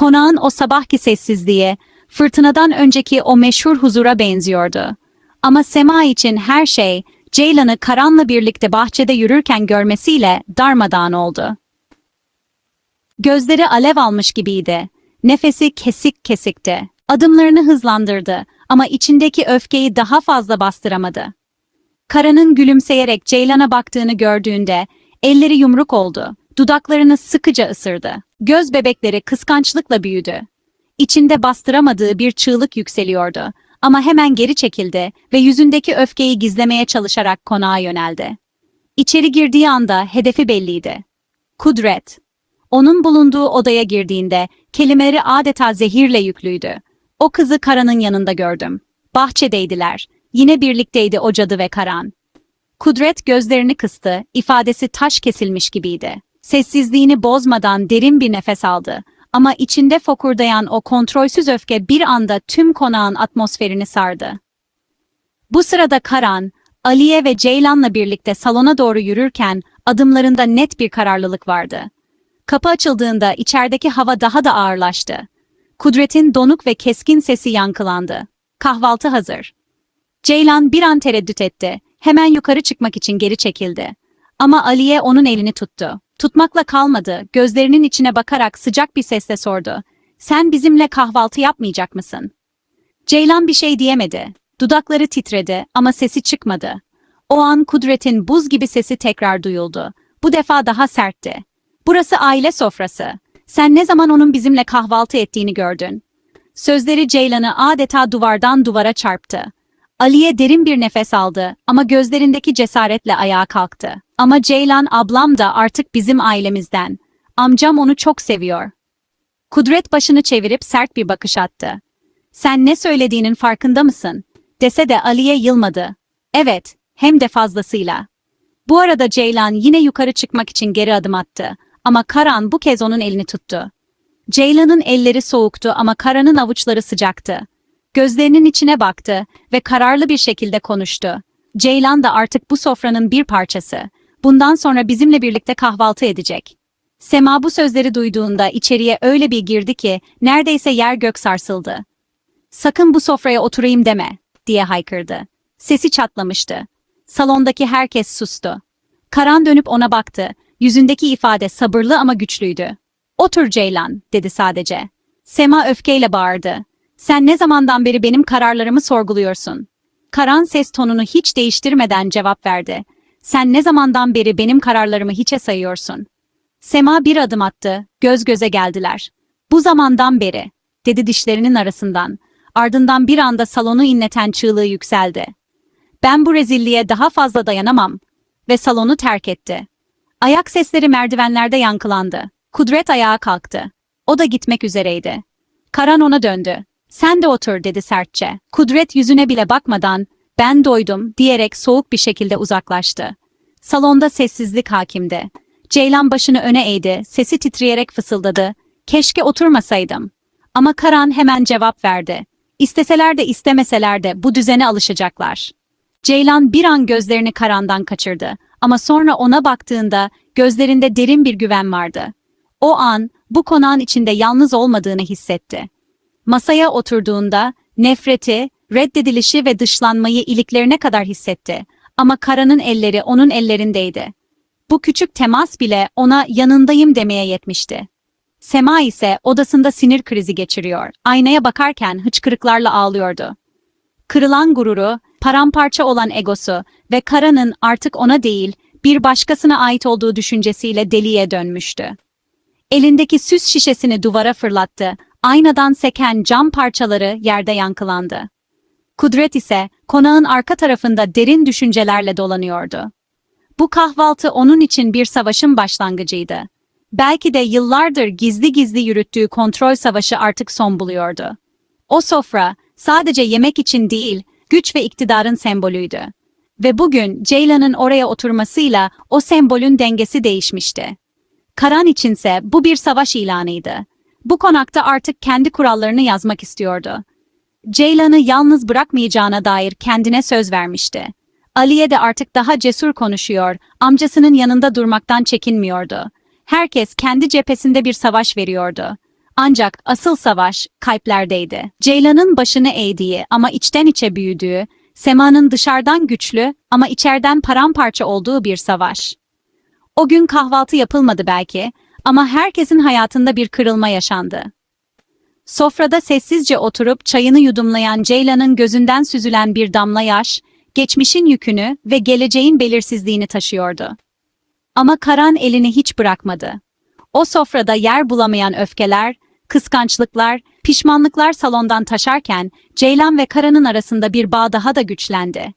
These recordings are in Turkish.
Konağın o sabahki sessizliği, fırtınadan önceki o meşhur huzura benziyordu. Ama Sema için her şey, Ceylan'ı Karan'la birlikte bahçede yürürken görmesiyle darmadağın oldu. Gözleri alev almış gibiydi. Nefesi kesik kesikti. Adımlarını hızlandırdı ama içindeki öfkeyi daha fazla bastıramadı. Karan'ın gülümseyerek Ceylan'a baktığını gördüğünde elleri yumruk oldu. Dudaklarını sıkıca ısırdı. Göz bebekleri kıskançlıkla büyüdü. İçinde bastıramadığı bir çığlık yükseliyordu ama hemen geri çekildi ve yüzündeki öfkeyi gizlemeye çalışarak konağa yöneldi. İçeri girdiği anda hedefi belliydi. Kudret. Onun bulunduğu odaya girdiğinde kelimeleri adeta zehirle yüklüydü. O kızı Karan'ın yanında gördüm. Bahçedeydiler. Yine birlikteydi o cadı ve Karan. Kudret gözlerini kıstı, ifadesi taş kesilmiş gibiydi. Sessizliğini bozmadan derin bir nefes aldı. Ama içinde fokurdayan o kontrolsüz öfke bir anda tüm konağın atmosferini sardı. Bu sırada Karan, Aliye ve Ceylan'la birlikte salona doğru yürürken adımlarında net bir kararlılık vardı. Kapı açıldığında içerideki hava daha da ağırlaştı. Kudret'in donuk ve keskin sesi yankılandı. Kahvaltı hazır. Ceylan bir an tereddüt etti. Hemen yukarı çıkmak için geri çekildi. Ama Aliye onun elini tuttu. Tutmakla kalmadı, gözlerinin içine bakarak sıcak bir sesle sordu. Sen bizimle kahvaltı yapmayacak mısın? Ceylan bir şey diyemedi. Dudakları titredi ama sesi çıkmadı. O an Kudret'in buz gibi sesi tekrar duyuldu. Bu defa daha sertti. Burası aile sofrası. Sen ne zaman onun bizimle kahvaltı ettiğini gördün? Sözleri Ceylan'ı adeta duvardan duvara çarptı. Aliye derin bir nefes aldı ama gözlerindeki cesaretle ayağa kalktı. Ama Ceylan ablam da artık bizim ailemizden. Amcam onu çok seviyor. Kudret başını çevirip sert bir bakış attı. Sen ne söylediğinin farkında mısın? Dese de Aliye yılmadı. Evet, hem de fazlasıyla. Bu arada Ceylan yine yukarı çıkmak için geri adım attı. Ama Karan bu kez onun elini tuttu. Ceylan'ın elleri soğuktu ama Karan'ın avuçları sıcaktı. Gözlerinin içine baktı ve kararlı bir şekilde konuştu. Ceylan da artık bu sofranın bir parçası. Bundan sonra bizimle birlikte kahvaltı edecek. Sema bu sözleri duyduğunda içeriye öyle bir girdi ki neredeyse yer gök sarsıldı. Sakın bu sofraya oturayım deme, diye haykırdı. Sesi çatlamıştı. Salondaki herkes sustu. Karan dönüp ona baktı. Yüzündeki ifade sabırlı ama güçlüydü. Otur Ceylan, dedi sadece. Sema öfkeyle bağırdı. Sen ne zamandan beri benim kararlarımı sorguluyorsun? Karan ses tonunu hiç değiştirmeden cevap verdi. Sen ne zamandan beri benim kararlarımı hiçe sayıyorsun? Sema bir adım attı, göz göze geldiler. Bu zamandan beri, dedi dişlerinin arasından. Ardından bir anda salonu inleten çığlığı yükseldi. Ben bu rezilliğe daha fazla dayanamam ve salonu terk etti. Ayak sesleri merdivenlerde yankılandı. Kudret ayağa kalktı. O da gitmek üzereydi. Karan ona döndü. Sen de otur dedi sertçe. Kudret yüzüne bile bakmadan ben doydum diyerek soğuk bir şekilde uzaklaştı. Salonda sessizlik hakimdi. Ceylan başını öne eğdi, sesi titreyerek fısıldadı. Keşke oturmasaydım. Ama Karan hemen cevap verdi. İsteseler de istemeseler de bu düzene alışacaklar. Ceylan bir an gözlerini Karan'dan kaçırdı ama sonra ona baktığında gözlerinde derin bir güven vardı. O an bu konağın içinde yalnız olmadığını hissetti. Masaya oturduğunda nefreti, reddedilişi ve dışlanmayı iliklerine kadar hissetti ama Karan'ın elleri onun ellerindeydi. Bu küçük temas bile ona yanındayım demeye yetmişti. Sema ise odasında sinir krizi geçiriyor. Aynaya bakarken hıçkırıklarla ağlıyordu. Kırılan gururu, paramparça olan egosu ve Kara'nın artık ona değil, bir başkasına ait olduğu düşüncesiyle deliye dönmüştü. Elindeki süs şişesini duvara fırlattı, aynadan seken cam parçaları yerde yankılandı. Kudret ise konağın arka tarafında derin düşüncelerle dolanıyordu. Bu kahvaltı onun için bir savaşın başlangıcıydı. Belki de yıllardır gizli gizli yürüttüğü kontrol savaşı artık son buluyordu. O sofra sadece yemek için değil, güç ve iktidarın sembolüydü. Ve bugün Ceylan'ın oraya oturmasıyla o sembolün dengesi değişmişti. Karan içinse bu bir savaş ilanıydı. Bu konakta artık kendi kurallarını yazmak istiyordu. Ceylan'ı yalnız bırakmayacağına dair kendine söz vermişti. Aliye de artık daha cesur konuşuyor, amcasının yanında durmaktan çekinmiyordu. Herkes kendi cephesinde bir savaş veriyordu. Ancak asıl savaş kalplerdeydi. Ceylan'ın başını eğdiği ama içten içe büyüdüğü, Sema'nın dışarıdan güçlü ama içeriden paramparça olduğu bir savaş. O gün kahvaltı yapılmadı belki ama herkesin hayatında bir kırılma yaşandı. Sofrada sessizce oturup çayını yudumlayan Ceylan'ın gözünden süzülen bir damla yaş, geçmişin yükünü ve geleceğin belirsizliğini taşıyordu. Ama Karan elini hiç bırakmadı. O sofrada yer bulamayan öfkeler, kıskançlıklar, pişmanlıklar salondan taşarken Ceylan ve Karan'ın arasında bir bağ daha da güçlendi.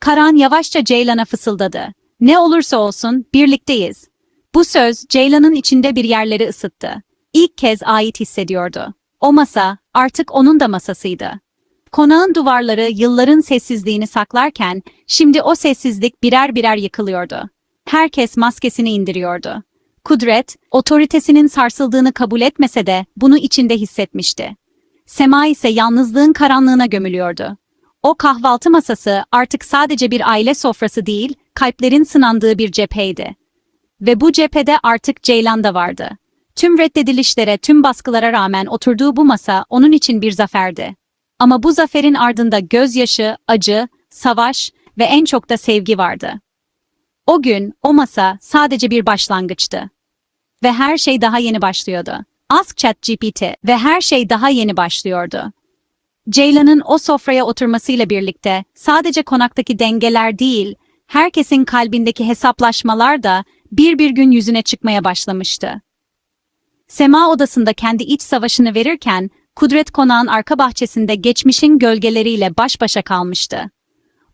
Karan yavaşça Ceylan'a fısıldadı. Ne olursa olsun birlikteyiz. Bu söz Ceylan'ın içinde bir yerleri ısıttı. İlk kez ait hissediyordu. O masa artık onun da masasıydı. Konağın duvarları yılların sessizliğini saklarken şimdi o sessizlik birer birer yıkılıyordu. Herkes maskesini indiriyordu. Kudret, otoritesinin sarsıldığını kabul etmese de bunu içinde hissetmişti. Sema ise yalnızlığın karanlığına gömülüyordu. O kahvaltı masası artık sadece bir aile sofrası değil, kalplerin sınandığı bir cepheydi. Ve bu cephede artık Ceylan da vardı. Tüm reddedilişlere, tüm baskılara rağmen oturduğu bu masa onun için bir zaferdi. Ama bu zaferin ardında gözyaşı, acı, savaş ve en çok da sevgi vardı. O gün o masa sadece bir başlangıçtı. Ve her şey daha yeni başlıyordu. Ask ChatGPT ve her şey daha yeni başlıyordu. Ceylan'ın o sofraya oturmasıyla birlikte sadece konaktaki dengeler değil, herkesin kalbindeki hesaplaşmalar da bir bir gün yüzüne çıkmaya başlamıştı. Sema odasında kendi iç savaşını verirken, Kudret konağın arka bahçesinde geçmişin gölgeleriyle baş başa kalmıştı.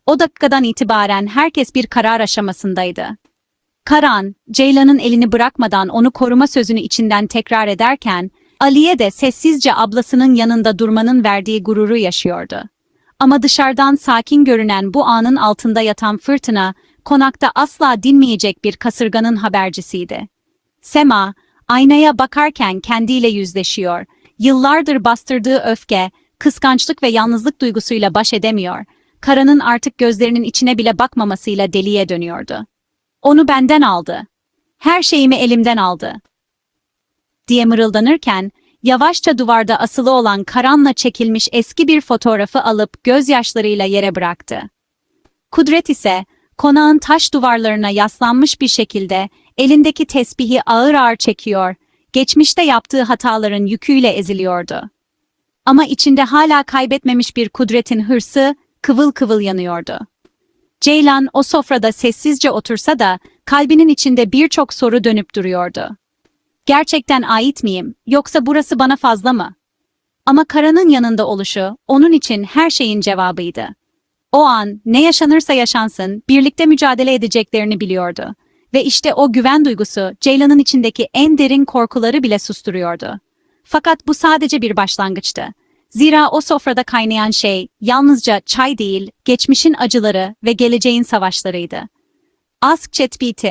O dakikadan itibaren herkes bir karar aşamasındaydı. Karan, Ceylan'ın elini bırakmadan onu koruma sözünü içinden tekrar ederken, Aliye de sessizce ablasının yanında durmanın verdiği gururu yaşıyordu. Ama dışarıdan sakin görünen bu anın altında yatan fırtına, konakta asla dinmeyecek bir kasırganın habercisiydi. Sema, aynaya bakarken kendiyle yüzleşiyor, yıllardır bastırdığı öfke, kıskançlık ve yalnızlık duygusuyla baş edemiyor, Karan'ın artık gözlerinin içine bile bakmamasıyla deliye dönüyordu. Onu benden aldı. Her şeyimi elimden aldı. Diye mırıldanırken, yavaşça duvarda asılı olan Karan'la çekilmiş eski bir fotoğrafı alıp gözyaşlarıyla yere bıraktı. Kudret ise, konağın taş duvarlarına yaslanmış bir şekilde elindeki tesbihi ağır ağır çekiyor, geçmişte yaptığı hataların yüküyle eziliyordu. Ama içinde hala kaybetmemiş bir kudretin hırsı kıvıl kıvıl yanıyordu. Ceylan o sofrada sessizce otursa da kalbinin içinde birçok soru dönüp duruyordu. Gerçekten ait miyim yoksa burası bana fazla mı? Ama Kara'nın yanında oluşu onun için her şeyin cevabıydı. O an ne yaşanırsa yaşansın birlikte mücadele edeceklerini biliyordu. Ve işte o güven duygusu Ceylan'ın içindeki en derin korkuları bile susturuyordu. Fakat bu sadece bir başlangıçtı. Zira o sofrada kaynayan şey yalnızca çay değil, geçmişin acıları ve geleceğin savaşlarıydı. Ask ChatGPT,